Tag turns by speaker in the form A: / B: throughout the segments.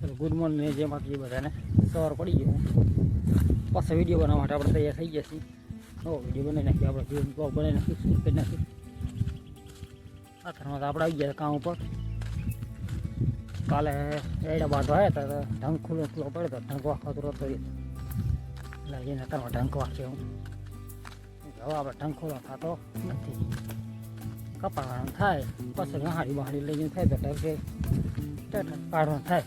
A: Good morning જે બાકી બધાને. સવાર પડી ગયો પાછા વીડિયો બનાવવા માટે આપણે તૈયાર થઈ ગયા છીએ. નવો વીડિયો બનાવી નાખીએ આપણે જીવન બ્લોગ બનાવી નાખીએ શૂટ કરી નાખીએ આથરમાં તો આપણે આવી ગયા કામ ઉપર. કાલે એડા બાંધવા આવ્યા હતા ઢંગ ખુલ્લો ખુલ્લો પડ્યો તો ઢંગ તો રહેતો એટલે એને અત્યારમાં ઢંગ હું. હવે આપણે ઢંગ ખુલ્લો થતો નથી. કપાળ થાય, પછી ગહાડી બહાડી લઈને થાય, તો ઢંગે કાઢવાનું થાય.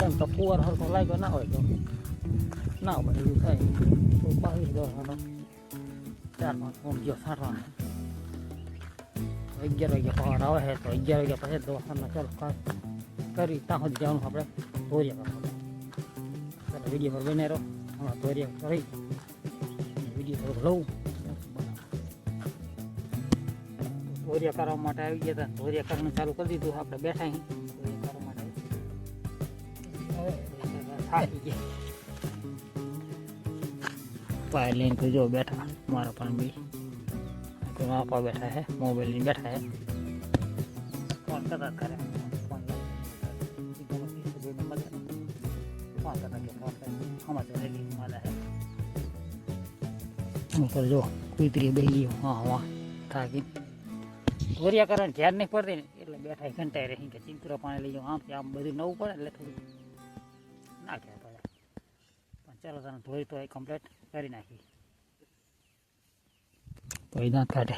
A: કેમ તો ફુવાર હરખો લાગ્યો ના હોય તો ના હોય એવું થાય તો બાવીસ હાલો ચાર પાંચ ફોન ગયો સારવાનો અગિયાર વાગ્યા પહાડ આવે છે તો અગિયાર વાગ્યા પછી દવાખાના ચાલુ કા- કરી ત્યાં સુધી જવાનું આપણે ધોરિયા કરવા ચાલો વીડિયો પર બને રહો હમણાં ધોરિયા કરી વીડિયો થોડોક લઉં ધોરિયા કરવા માટે આવી ગયા હતા ધોરિયા કરવાનું ચાલુ કરી દીધું આપણે બેઠા અહીં. થાકી ગયા પાય લઈને તો જો બેઠા મારા પણ બી કોઈ આપા બેઠા હે મોબાઈલ લઈને બેઠા હે ફોન કરતા કરે ફોન ફોન કરતા કે ફોન સમાચાર રેડી માલા હે ઉપર જો કુતરી બેહી ગયો હા હા થાકી ધોરિયા કરવાની ધ્યાન નહીં પડતી ને એટલે બેઠા ઘંટાઈ રહી કે ચિંતરા પાણી લઈ જાઓ આમથી આમ બધું નવું પડે એટલે થોડું ના કહેવાય પડે પણ ચાલો તને ધોઈ તો કમ્પ્લીટ કરી નાખી. તો એ દાંત કાઢે.